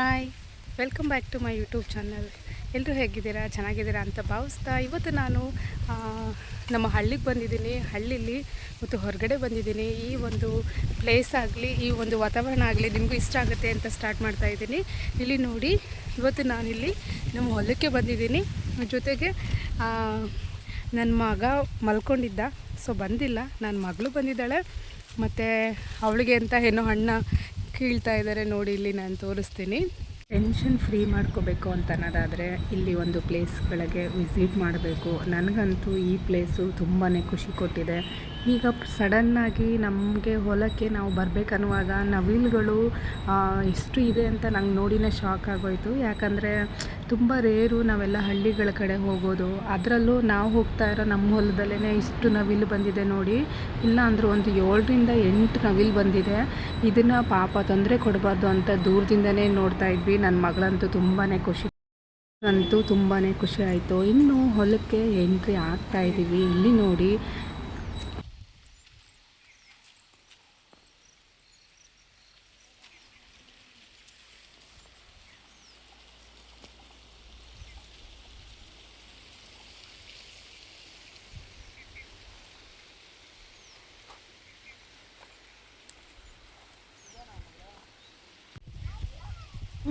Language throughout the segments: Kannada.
Hi welcome back to my YouTube channel ಎಲ್ಲರೂ ಹೇಗಿದ್ದೀರಾ? ಚೆನ್ನಾಗಿದ್ದೀರಾ ಅಂತ ಭಾವಿಸ್ತಾ ಇವತ್ತು ನಾನು ನಮ್ಮ ಹಳ್ಳಿಗೆ ಬಂದಿದ್ದೀನಿ. ಹಳ್ಳಿಲಿ ಮತ್ತು ಹೊರಗಡೆ ಬಂದಿದ್ದೀನಿ. ಈ ಒಂದು ಪ್ಲೇಸ್ ಆಗಲಿ, ಈ ಒಂದು ವಾತಾವರಣ ಆಗಲಿ ನಿಮಗೂ ಇಷ್ಟ ಆಗುತ್ತೆ ಅಂತ ಸ್ಟಾರ್ಟ್ ಮಾಡ್ತಾ ಇದ್ದೀನಿ. ಇಲ್ಲಿ ನೋಡಿ, ಇವತ್ತು ನಾನಿಲ್ಲಿ ನಮ್ಮ ಹೊಲಕ್ಕೆ ಬಂದಿದ್ದೀನಿ. ಜೊತೆಗೆ ನನ್ನ ಮಗ ಮಲ್ಕೊಂಡಿದ್ದ. ಸೊ ಬಂದಿಲ್ಲ. ನನ್ನ ಮಗಳು ಬಂದಿದ್ದಾಳೆ. ಮತ್ತು ಅವಳಿಗೆ ಅಂತ ಏನೋ ಹಣ್ಣ ಕೀಳ್ತಾ ಇದ್ದಾರೆ ನೋಡಿ ಇಲ್ಲಿ ನಾನು ತೋರಿಸ್ತೀನಿ. ಟೆನ್ಷನ್ ಫ್ರೀ ಮಾಡ್ಕೋಬೇಕು ಅಂತ ಅನ್ನೋದಾದರೆ ಇಲ್ಲಿ ಒಂದು ಪ್ಲೇಸ್ಗಳಿಗೆ ವಿಸಿಟ್ ಮಾಡಬೇಕು. ನನಗಂತೂ ಈ ಪ್ಲೇಸು ತುಂಬಾ ಖುಷಿ ಕೊಟ್ಟಿದೆ. ಈಗ ಸಡನ್ನಾಗಿ ನಮಗೆ ಹೊಲಕ್ಕೆ ನಾವು ಬರಬೇಕನ್ನುವಾಗ ನವಿಲುಗಳು ಇಷ್ಟು ಇದೆ ಅಂತ ನಂಗೆ ನೋಡಿನೇ ಶಾಕ್ ಆಗೋಯಿತು. ಯಾಕಂದರೆ ತುಂಬ ರೇರು ನಾವೆಲ್ಲ ಹಳ್ಳಿಗಳ ಕಡೆ ಹೋಗೋದು. ಅದರಲ್ಲೂ ನಾವು ಹೋಗ್ತಾ ಇರೋ ನಮ್ಮ ಹೊಲದಲ್ಲೇ ಇಷ್ಟು ನವಿಲು ಬಂದಿದೆ ನೋಡಿ. ಇಲ್ಲ ಅಂದ್ರೆ ಒಂದು ಏಳರಿಂದ ಎಂಟು ನವಿಲು ಬಂದಿದೆ. ಇದನ್ನು ಪಾಪ ತೊಂದರೆ ಕೊಡಬಾರ್ದು ಅಂತ ದೂರದಿಂದನೇ ನೋಡ್ತಾ ಇದ್ವಿ. ನನ್ನ ಮಗಳಂತೂ ತುಂಬಾ ಖುಷಿ. ಅಂತೂ ತುಂಬಾ ಖುಷಿ ಆಯಿತು. ಇನ್ನು ಹೊಲಕ್ಕೆ ಎಂಟ್ರಿ ಆಗ್ತಾ ಇದ್ದೀವಿ ಇಲ್ಲಿ ನೋಡಿ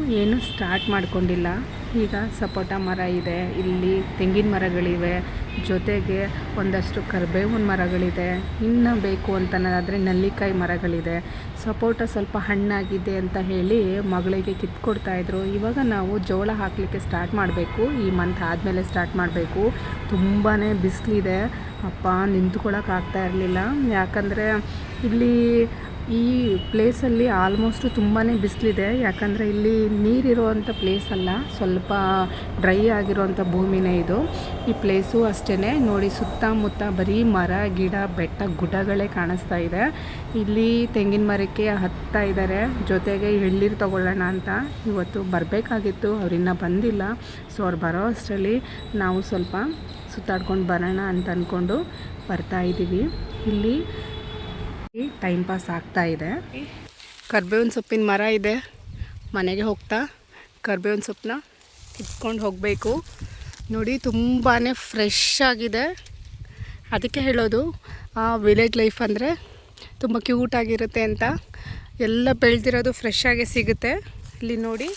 ಏನು ಸ್ಟಾರ್ಟ್ ಮಾಡ್ಕೊಂಡಿಲ್ಲ. ಈಗ ಸಪೋಟ ಮರ ಇದೆ. ಇಲ್ಲಿ ತೆಂಗಿನ ಮರಗಳಿವೆ. ಜೊತೆಗೆ ಒಂದಷ್ಟು ಕರಿಬೇವಿನ ಮರಗಳಿದೆ. ಇನ್ನು ಬೇಕು ಅಂತನಾದರೆ ನಲ್ಲಿಕಾಯಿ ಮರಗಳಿದೆ. ಸಪೋಟ ಸ್ವಲ್ಪ ಹಣ್ಣಾಗಿದೆ ಅಂತ ಹೇಳಿ ಮಗಳಿಗೆ ಕಿತ್ಕೊಡ್ತಾಯಿದ್ರು ಇವಾಗ ನಾವು ಜೋಳ ಹಾಕಲಿಕ್ಕೆ ಸ್ಟಾರ್ಟ್ ಮಾಡಬೇಕು. ಈ ಮಂತ್ ಆದಮೇಲೆ ಸ್ಟಾರ್ಟ್ ಮಾಡಬೇಕು. ತುಂಬಾ ಬಿಸಿಲಿದೆ. ಅಪ್ಪ ನಿಂತ್ಕೊಳ್ಳೋಕ್ಕಾಗ್ತಾ ಇರಲಿಲ್ಲ. ಯಾಕಂದರೆ ಇಲ್ಲಿ ಈ ಪ್ಲೇಸಲ್ಲಿ ಆಲ್ಮೋಸ್ಟು ತುಂಬಾ ಬಿಸಿಲಿದೆ. ಯಾಕಂದರೆ ಇಲ್ಲಿ ನೀರಿರುವಂಥ ಪ್ಲೇಸ್ ಅಲ್ಲ. ಸ್ವಲ್ಪ ಡ್ರೈ ಆಗಿರುವಂಥ ಭೂಮಿನೇ ಇದು. ಈ ಪ್ಲೇಸು ಅಷ್ಟೇ ನೋಡಿ ಸುತ್ತಮುತ್ತ ಬರೀ ಮರ, ಗಿಡ, ಬೆಟ್ಟ, ಗುಡ್ಡಗಳೇ ಕಾಣಿಸ್ತಾ ಇದೆ. ಇಲ್ಲಿ ತೆಂಗಿನ ಮರಕ್ಕೆ ಹತ್ತಾ ಇದ್ದಾರೆ. ಜೊತೆಗೆ ಎಳ್ಳೀರು ತಗೊಳ್ಳೋಣ ಅಂತ ಇವತ್ತು ಬರಬೇಕಾಗಿತ್ತು. ಅವರಿನ್ನ ಬಂದಿಲ್ಲ. ಸೊ ಅವ್ರು ಬರೋ ಅಷ್ಟರಲ್ಲಿ ನಾವು ಸ್ವಲ್ಪ ಸುತ್ತಾಡ್ಕೊಂಡು ಬರೋಣ ಅಂತ ಅಂದ್ಕೊಂಡು ಬರ್ತಾ ಇದ್ದೀವಿ. ಇಲ್ಲಿ ಟೈಮ್ ಪಾಸ್ ಆಗ್ತಾ ಇದೆ. ಕರ್ಬೇವಿನ ಸೊಪ್ಪಿನ ಮರ ಇದೆ. ಮನೆಗೆ ಹೋಗ್ತಾ ಕರ್ಬೇವಿನ ಸೊಪ್ಪನ್ನ ಕಿತ್ಕೊಂಡು ಹೋಗಬೇಕು. ನೋಡಿ ತುಂಬಾ ಫ್ರೆಶ್ ಆಗಿದೆ. ಅದಕ್ಕೆ ಹೇಳೋದು ವಿಲೇಜ್ ಲೈಫ್ ಅಂದರೆ ತುಂಬ ಕ್ಯೂಟಾಗಿರುತ್ತೆ ಅಂತ. ಎಲ್ಲ ಬೆಳೆದಿರೋದು ಫ್ರೆಶ್ ಆಗಿ ಸಿಗುತ್ತೆ. ಇಲ್ಲಿ ನೋಡಿ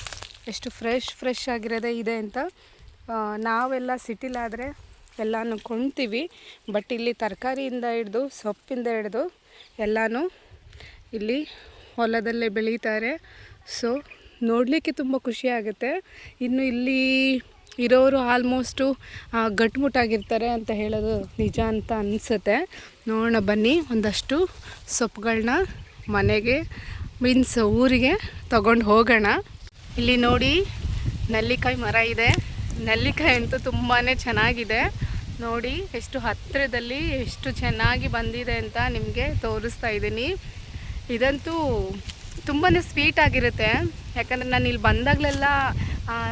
ಎಷ್ಟು ಫ್ರೆಶ್ ಫ್ರೆಶ್ ಆಗಿರೋದೇ ಇದೆ ಅಂತ. ಆ, ನಾವೆಲ್ಲ ಸಿಟಿಲಾದರೆ ಎಲ್ಲನೂ ಕೊಂಡ್ತೀವಿ. ಬಟ್ ಇಲ್ಲಿ ತರಕಾರಿಯಿಂದ ಹಿಡ್ದು ಸೊಪ್ಪಿಂದ ಹಿಡ್ದು ಎಲ್ಲನೂ ಇಲ್ಲಿ ಹೊಲದಲ್ಲೇ ಬೆಳೀತಾರೆ. ಸೊ ನೋಡಲಿಕ್ಕೆ ತುಂಬ ಖುಷಿ ಆಗುತ್ತೆ. ಇನ್ನು ಇಲ್ಲಿ ಇರೋರು ಆಲ್ಮೋಸ್ಟು ಗಟ್ಮುಟ್ಟಾಗಿರ್ತಾರೆ ಅಂತ ಹೇಳೋದು ನಿಜ ಅಂತ ಅನಿಸುತ್ತೆ. ನೋಡೋಣ ಬನ್ನಿ, ಒಂದಷ್ಟು ಸೊಪ್ಪುಗಳನ್ನ ಮನೆಗೆ ಮೀನ್ಸ್ ಊರಿಗೆ ತಗೊಂಡು ಹೋಗೋಣ. ಇಲ್ಲಿ ನೋಡಿ, ನೆಲ್ಲಿಕಾಯಿ ಮರ ಇದೆ. ನಲ್ಲಿಕಾಯಿ ಅಂತೂ ತುಂಬಾ ಚೆನ್ನಾಗಿದೆ. ನೋಡಿ, ಎಷ್ಟು ಹತ್ತಿರದಲ್ಲಿ ಎಷ್ಟು ಚೆನ್ನಾಗಿ ಬಂದಿದೆ ಅಂತ ನಿಮಗೆ ತೋರಿಸ್ತಾ ಇದ್ದೀನಿ. ಇದಂತೂ ತುಂಬಾ ಸ್ವೀಟ್ ಆಗಿರುತ್ತೆ. ಯಾಕಂದರೆ ನಾನು ಇಲ್ಲಿ ಬಂದಾಗಲೆಲ್ಲ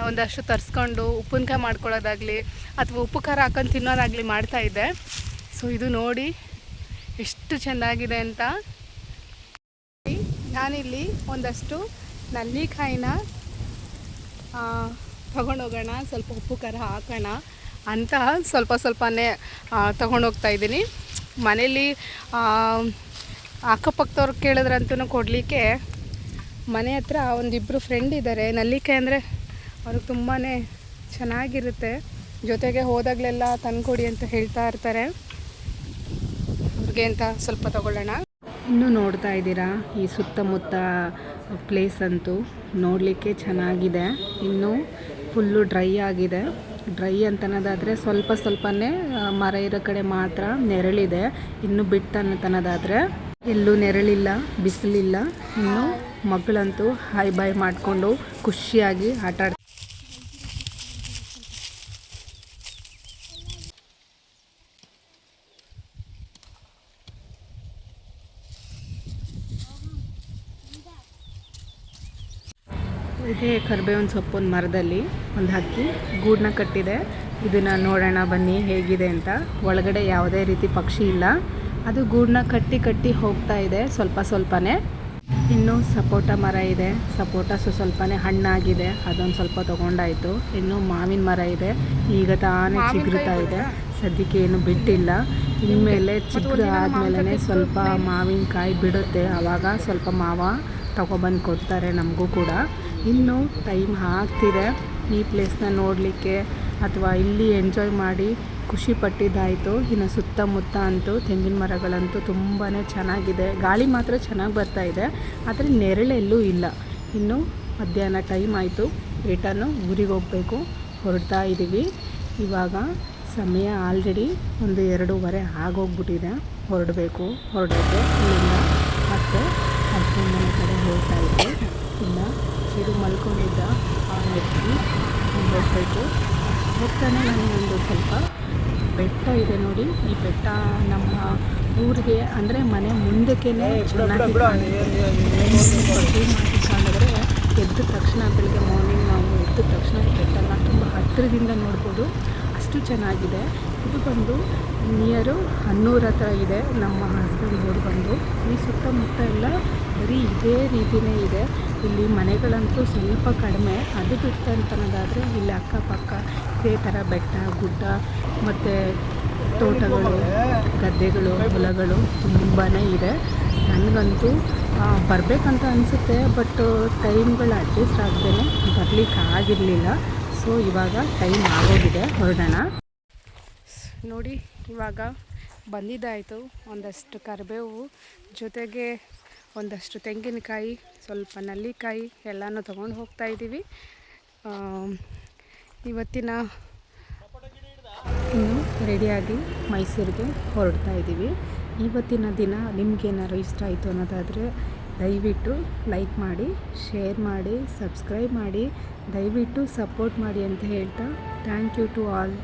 ಒಂದಷ್ಟು ತರಿಸ್ಕೊಂಡು ಉಪ್ಪಿನಕಾಯಿ ಮಾಡ್ಕೊಳ್ಳೋದಾಗಲಿ ಅಥವಾ ಉಪ್ಪು ಖಾರ ಹಾಕೊಂಡು ತಿನ್ನೋದಾಗಲಿ ಮಾಡ್ತಾಯಿದ್ದೆ ಸೊ ಇದು ನೋಡಿ ಎಷ್ಟು ಚೆನ್ನಾಗಿದೆ ಅಂತ. ನಾನಿಲ್ಲಿ ಒಂದಷ್ಟು ನಲ್ಲಿಕಾಯಿನ ತಗೊಂಡೋಗೋಣ. ಸ್ವಲ್ಪ ಉಪ್ಪು ಖಾರ ಹಾಕೋಣ. ಅಂತ ಸ್ವಲ್ಪ ಸ್ವಲ್ಪನೇ ತಗೊಂಡೋಗ್ತಾ ಇದ್ದೀನಿ. ಮನೇಲಿ ಅಕ್ಕಪಕ್ಕದವ್ರು ಕೇಳಿದ್ರಂತೂ ಕೊಡಲಿಕ್ಕೆ ಮನೆ ಹತ್ರ ಒಂದಿಬ್ಬರು ಫ್ರೆಂಡ್ ಇದ್ದಾರೆ ನಲ್ಲಿಕೆ ಅಂದರೆ ಅವ್ರಿಗೆ ತುಂಬಾ ಚೆನ್ನಾಗಿರುತ್ತೆ. ಜೊತೆಗೆ ಹೋದಾಗಲೆಲ್ಲ ತಂದುಕೊಡಿ ಅಂತ ಹೇಳ್ತಾ ಇರ್ತಾರೆ. ಅವ್ರಿಗೆ ಅಂತ ಸ್ವಲ್ಪ ತಗೊಳ್ಳೋಣ. ಇನ್ನೂ ನೋಡ್ತಾ ಇದ್ದೀರಾ, ಈ ಸುತ್ತಮುತ್ತ ಪ್ಲೇಸ್ ಅಂತೂ ನೋಡಲಿಕ್ಕೆ ಚೆನ್ನಾಗಿದೆ. ಇನ್ನೂ ಫುಲ್ಲು ಡ್ರೈ ಆಗಿದೆ. ಡ್ರೈ ಅಂತನೋದಾದರೆ ಸ್ವಲ್ಪ ಸ್ವಲ್ಪನೇ ಮರ ಇರೋ ಕಡೆ ಮಾತ್ರ ನೆರಳಿದೆ. ಇನ್ನು ಬಿಟ್ಟು ಅನ್ನತನದಾದರೆ ಎಲ್ಲೂ ನೆರಳಿಲ್ಲ, ಬಿಸಿಲಿಲ್ಲ. ಇನ್ನು ಮಗಳಂತೂ ಹಾಯ್ ಬಾಯ್ ಮಾಡಿಕೊಂಡು ಖುಷಿಯಾಗಿ ಆಟ ಇದೇ ಕರಿಬೇವಿನ ಸೊಪ್ಪಿನ ಮರದಲ್ಲಿ ಒಂದು ಹಕ್ಕಿ ಗೂಡನ್ನ ಕಟ್ಟಿದೆ. ಇದನ್ನು ನೋಡೋಣ ಬನ್ನಿ ಹೇಗಿದೆ ಅಂತ. ಒಳಗಡೆ ಯಾವುದೇ ರೀತಿ ಪಕ್ಷಿ ಇಲ್ಲ. ಅದು ಗೂಡನ್ನ ಕಟ್ಟಿ ಕಟ್ಟಿ ಹೋಗ್ತಾ ಇದೆ ಸ್ವಲ್ಪ ಸ್ವಲ್ಪನೇ. ಇನ್ನು ಸಪೋಟ ಮರ ಇದೆ. ಸಪೋಟ ಸ್ವ ಸ್ವಲ್ಪನೇ ಹಣ್ಣಾಗಿದೆ. ಅದೊಂದು ಸ್ವಲ್ಪ ತೊಗೊಂಡಾಯಿತು. ಇನ್ನು ಮಾವಿನ ಮರ ಇದೆ. ಈಗ ತಾನೇ ಚಿಗುರುತ್ತಾ ಇದೆ. ಸದ್ಯಕ್ಕೆ ಏನು ಬಿಟ್ಟಿಲ್ಲ. ಇನ್ಮೇಲೆ ಚಿಗುರು ಆದಮೇಲೆ ಸ್ವಲ್ಪ ಮಾವಿನಕಾಯಿ ಬಿಡುತ್ತೆ. ಆವಾಗ ಸ್ವಲ್ಪ ಮಾವ ತಗೊಬಂದು ಕೊಡ್ತಾರೆ ನಮಗೂ ಕೂಡ. ಇನ್ನು ಟೈಮ್ ಆಗ್ತಿದೆ ಈ ಪ್ಲೇಸ್ನ ನೋಡಲಿಕ್ಕೆ ಅಥವಾ ಇಲ್ಲಿ ಎಂಜಾಯ್ ಮಾಡಿ ಖುಷಿ ಪಟ್ಟಿದ್ದಾಯಿತು. ಇನ್ನು ಸುತ್ತಮುತ್ತ ಅಂತೂ ತೆಂಗಿನ ಮರಗಳಂತೂ ತುಂಬಾ ಚೆನ್ನಾಗಿದೆ. ಗಾಳಿ ಮಾತ್ರ ಚೆನ್ನಾಗಿ ಬರ್ತಾ ಇದೆ, ಆದರೆ ನೆರಳೆಲ್ಲೂ ಇಲ್ಲ. ಇನ್ನು ಮಧ್ಯಾಹ್ನ ಟೈಮ್ ಆಯಿತು. ರಿಟರ್ನು ಊರಿಗೆ ಹೋಗಬೇಕು. ಹೊರಡ್ತಾ ಇದ್ದೀವಿ ಇವಾಗ ಸಮಯ ಆಲ್ರೆಡಿ ಒಂದು ಎರಡೂವರೆ ಆಗೋಗ್ಬಿಟ್ಟಿದೆ. ಹೊರಡಬೇಕು ಹೊರಡೋದು ಇಲ್ಲಿಂದ ಮತ್ತೆ ಮನೆ ಕಡೆ ಹೋಗ್ತಾ ಮಲ್ಕೊಂಡಿದ್ದ ಆ ವ್ಯಕ್ತಿ. ಹೋಗಬೇಕು ಹೋಗ್ತಾನೆ ನನಗೊಂದು ಸ್ವಲ್ಪ ಬೆಟ್ಟ ಇದೆ ನೋಡಿ. ಈ ಬೆಟ್ಟ ನಮ್ಮ ಊರಿಗೆ ಅಂದರೆ ಮನೆ ಮುಂದಕ್ಕೆ ಚೆನ್ನಾಗಿ ಕಾಣಿದ್ರೆ ಎದ್ದ ತಕ್ಷಣ ಬೆಳಿಗ್ಗೆ ಮಾರ್ನಿಂಗ್ ನಾವು ಎದ್ದ ತಕ್ಷಣ ಬೆಟ್ಟನ ತುಂಬ ಹತ್ತಿರದಿಂದ ನೋಡ್ಬೋದು. ಅಷ್ಟು ಚೆನ್ನಾಗಿದೆ. ಇದು ಬಂದು ನಿಯರು ಹನ್ನೂರ ಹತ್ರ ಇದೆ. ನಮ್ಮ ಹಸ್ಬೆಂಡ್ ಊರು ಬಂದು. ಈ ಸುತ್ತಮುತ್ತ ಎಲ್ಲ ಬರೀ ಇದೇ ರೀತಿಯೇ ಇದೆ. ಇಲ್ಲಿ ಮನೆಗಳಂತೂ ಸ್ವಲ್ಪ ಕಡಿಮೆ. ಅದು ಬಿಟ್ಟು ಅಂತನ್ನೋದಾದರೆ ಇಲ್ಲಿ ಅಕ್ಕಪಕ್ಕ ಇದೇ ಥರ ಬೆಟ್ಟ, ಗುಡ್ಡ, ಮತ್ತು ತೋಟಗಳು, ಗದ್ದೆಗಳು, ಹೊಲಗಳು ತುಂಬಾ ಇದೆ. ನನಗಂತೂ ಬರಬೇಕಂತ ಅನಿಸುತ್ತೆ, ಬಟ್ ಟೈಮ್ಗಳು ಅಡ್ಜಸ್ಟ್ ಆಗದೇ ಬರಲಿಕ್ಕೆ ಆಗಿರಲಿಲ್ಲ ಸೊ, ಇವಾಗ ಟೈಮ್ ಆಗೋಗಿದೆ. ಹೊರಡೋಣ. ನೋಡಿ, ಇವಾಗ ಬಂದಿದ್ದಾಯಿತು ಒಂದಷ್ಟು ಕರಿಬೇವು. ಜೊತೆಗೆ ಒಂದಷ್ಟು ತೆಂಗಿನಕಾಯಿ, ಸ್ವಲ್ಪ ನಲ್ಲಿಕಾಯಿ ಎಲ್ಲನೂ ತೊಗೊಂಡು ಹೋಗ್ತಾ ಇದ್ದೀವಿ. ಇವತ್ತಿನ ಇನ್ನು ರೆಡಿಯಾಗಿ ಮೈಸೂರಿಗೆ ಹೊರಡ್ತಾ ಇದ್ದೀವಿ. ಇವತ್ತಿನ ದಿನ ನಿಮಗೇನಾದ್ರು ಇಷ್ಟ ಆಯಿತು ಅನ್ನೋದಾದರೆ ದಯವಿಟ್ಟು ಲೈಕ್ ಮಾಡಿ, ಶೇರ್ ಮಾಡಿ, ಸಬ್ಸ್ಕ್ರೈಬ್ ಮಾಡಿ, ದಯವಿಟ್ಟು ಸಪೋರ್ಟ್ ಮಾಡಿ ಅಂತ ಹೇಳ್ತಾ ಥ್ಯಾಂಕ್ ಯು ಟು ಆಲ್.